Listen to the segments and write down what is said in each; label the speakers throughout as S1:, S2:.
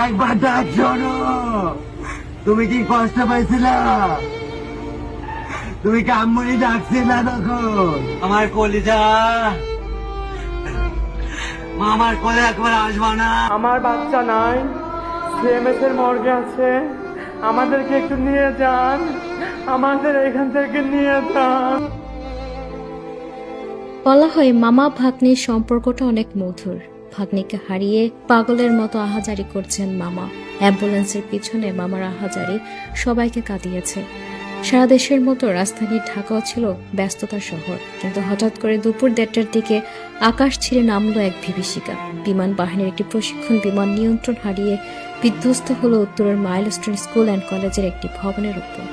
S1: একবার ডাক শোনো তুমি কি কষ্ট পাইছিলা? তুমি কামমনি ডাকছিলা তখন। আমার কলিজা। মা আমার কোলে একবার আসবা না।
S2: আমার বাচ্চা নাই সিএমএস এর মর্গে আছে। আমাদেরকে একটু নিয়ে যান। আমাদের এখান থেকে নিয়ে যান।
S3: বলা হয় মামা ভাগ্নির সম্পর্কটা অনেক মধুর। ভাগ্নিকে হারিয়ে পাগলের মতো আহাজারি করছেন মামা। অ্যাম্বুলেন্সের পিছনে মামার আহাজারি সবাইকে কাঁদিয়েছে। সারা দেশের মতো রাজধানী ঢাকাও ছিল ব্যস্ততার শহর। কিন্তু হঠাৎ করে দুপুর দেড়টার দিকে আকাশ ছিঁড়ে নামলো এক বিভীষিকা। বিমান বাহিনীর একটি প্রশিক্ষণ বিমান নিয়ন্ত্রণ হারিয়ে বিধ্বস্ত হলো উত্তরের মাইলস্টোন স্কুল অ্যান্ড কলেজের একটি ভবনের উপর,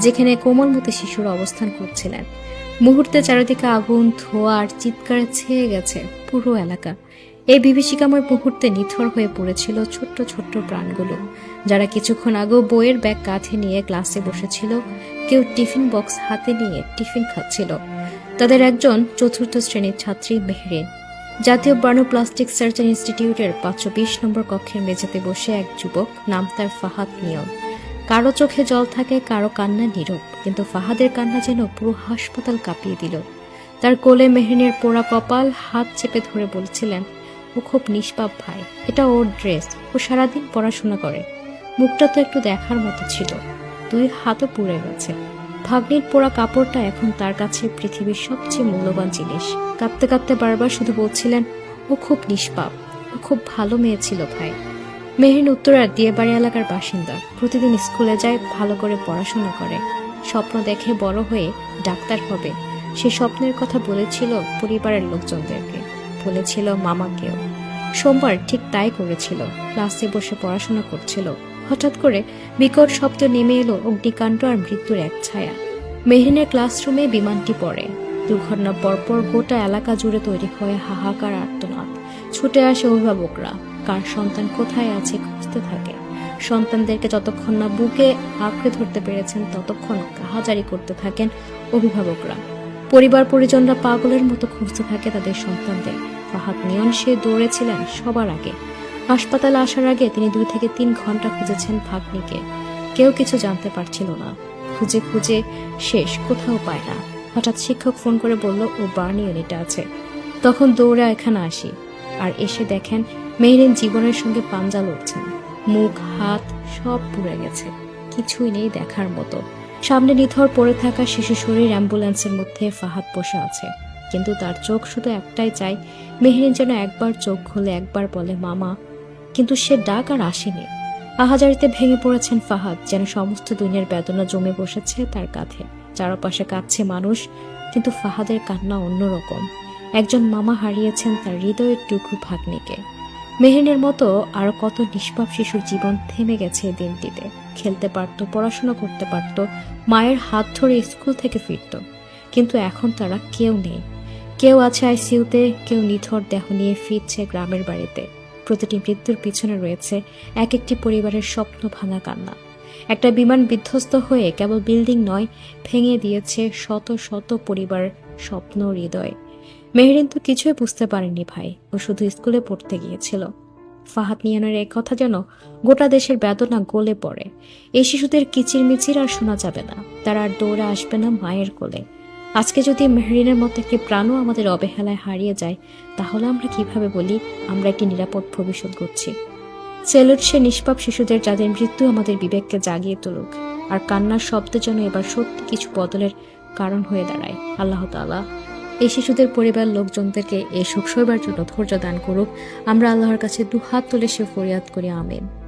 S3: যেখানে কোমলমতি শিশুরা অবস্থান করছিলেন। মুহূর্তে চারিদিকে আগুন, ধোঁয়া আর চিৎকারে ছেয়ে গেছে পুরো এলাকা। এই বিভীষিকাময় মুহূর্তে নিথর হয়ে পড়েছিল ছোট্ট ছোট্ট প্রাণগুলো, যারা কিছুক্ষণ আগেও বইয়ের ব্যাগ কাঁধে নিয়ে ক্লাসে বসেছিল, কেউ টিফিন বক্স হাতে নিয়ে টিফিন খাচ্ছিল। তাদের একজন চতুর্থ শ্রেণির ছাত্রী মেহরিন, জাতীয় বার্নোপ্লাস্টিক সার্জন ইনস্টিটিউটের পাঁচশো বিশ নম্বর কক্ষের মেঝেতে বসে এক যুবক, নাম তার ফাহাদ নিয়ম। কারও চোখে জল থাকে, কারও কান্না নীরব, কিন্তু ফাহাদের কান্না যেন পুরো হাসপাতাল কাঁপিয়ে দিল। তার কোলে মেহরিনের পোড়া কপাল হাত চেপে ধরে বলছিলেন ও খুব নিষ্পাপ ভাই। এটা ওর ড্রেস। ও সারাদিন পড়াশোনা করে। মুখটা তো একটু দেখার মতো ছিল। দুই হাতও পুড়ে গেছে। ভাগ্নির পোড়া কাপড়টা এখন তার কাছে পৃথিবীর সবচেয়ে মূল্যবান জিনিস। কাঁদতে কাঁদতে বারবার শুধু বলছিলেন, ও খুব নিষ্পাপ। ও খুব ভালো মেয়ে ছিল ভাই। মেহরিন উত্তরার দিয়েবাড়ি এলাকার বাসিন্দা। প্রতিদিন স্কুলে যায়, ভালো করে পড়াশোনা করে। স্বপ্ন দেখে বড় হয়ে ডাক্তার হবে। সে স্বপ্নের কথা বলেছিল পরিবারের লোকজনদেরকে। বলেছিল মামাকেও। সোমবার ঠিক তাই করেছিল। ক্লাসে বসে পড়াশোনা করছিল। হঠাৎ করে বিকট শব্দ নেমে এলো অগ্নিকাণ্ড আর মৃত্যুর এক ছায়া। মেহরিনের ক্লাসরুমে বিমানটি পড়ে। দুর্ঘটনা পরপর গোটা এলাকা জুড়ে তৈরি হয় হাহাকার আর্তনাদ। ছুটে আসে অভিভাবকরা। কার সন্তান কোথায় আছে খুঁজতে থাকে। সন্তানদেরকে যতক্ষণ না বুকে আঁকড়ে ধরতে পেরেছেন, ততক্ষণ কাহাজারি করতে থাকেন অভিভাবকরা। পরিবার পরিজনরা পাগলের মতো খুঁজতে থাকে তাদের সন্তানদের। ফাহাদ নিয়ন সে দৌড়েছিলেন সবার আগে। হাসপাতালে আসার আগে তিনি দুই থেকে তিন ঘণ্টা খুঁজেছেন ভাগ্নিকে। কেউ কিছু জানতে পারছিল না। খুঁজে খুঁজে শেষ কোথাও পায় না। হঠাৎ শিক্ষক ফোন করে বলল, ও বার্নি ইউনিটে আছে। তখন দৌড়ে এখানে আসি আর এসে দেখেন মেহরিন জীবনের সঙ্গে পাঞ্জা লড়ছেন। মুখ, হাত সব পুড়ে গেছে। কিছুই নেই দেখার মতো। সামনে নিথর পড়ে থাকা শিশু শরীর অ্যাম্বুলেন্সের মধ্যে ফাহাদ বসে আছে। কিন্তু তার চোখ শুধু একটাই চাই, মেহরিন যেন একবার চোখ খুলে একবার বলে, মামা। কিন্তু সে ডাক আর আসেনি। আহাজারিতে ভেঙে পড়েছেন ফাহাদ, যেন সমস্ত দুনিয়ার বেদনা জমে বসেছে তার কাঁধে। চারপাশে কাঁদছে মানুষ, কিন্তু ফাহাদের কান্না অন্যরকম। একজন মামা হারিয়েছেন তার হৃদয়ের টুকরো ভাগ্নিকে। মেহরিনের মতো আরও কত নিষ্পাপ শিশুর জীবন থেমে গেছে দিনটিতে। খেলতে পারত, পড়াশোনা করতে পারত, মায়ের হাত ধরে স্কুল থেকে ফিরত। কিন্তু এখন তারা কেউ নেই। কেউ আছে আইসিইউতে, কেউ নিথর দেহ নিয়ে ফিরছে গ্রামের বাড়িতে। প্রতিটি মৃত্যুর পিছনে রয়েছে এক একটি পরিবারের স্বপ্ন ভাঙা কান্না। একটা বিমান বিধ্বস্ত হয়ে কেবল বিল্ডিং নয়, ভেঙে দিয়েছে শত শত পরিবার স্বপ্ন, হৃদয়। মেহরিন তো কিছুই বুঝতে পারেনি ভাই, ও শুধু স্কুলে পড়তে গিয়েছিল। ফাহাদ নিয়ানের এক কথা যেন গোটা দেশের বেদনা গলে পড়ে। এই শিশুদের কিচির মিচির আর শোনা যাবে না, তারা আর দৌড়ে আসবে না মায়ের কোলে। আজকে যদি মেহরিনের মতো একটি প্রাণও আমাদের অবহেলায় হারিয়ে যায়, তাহলে আমরা কীভাবে বলি আমরা একটি নিরাপদ ভবিষ্যৎ করছি সেলুট সে নিষ্পাপ শিশুদের যাদের মৃত্যু আমাদের বিবেককে জাগিয়ে তুলুক, আর কান্নার শব্দ যেন এবার সত্যি কিছু বদলের কারণ হয়ে দাঁড়ায়। আল্লাহ তাআলা এই শিশুদের পরিবার লোকজনদেরকে এই সুখ সইবার জন্য ধৈর্য দান করুক। আমরা আল্লাহর কাছে দুহাত তুলে সে ফরিয়াদ করি, আমেন।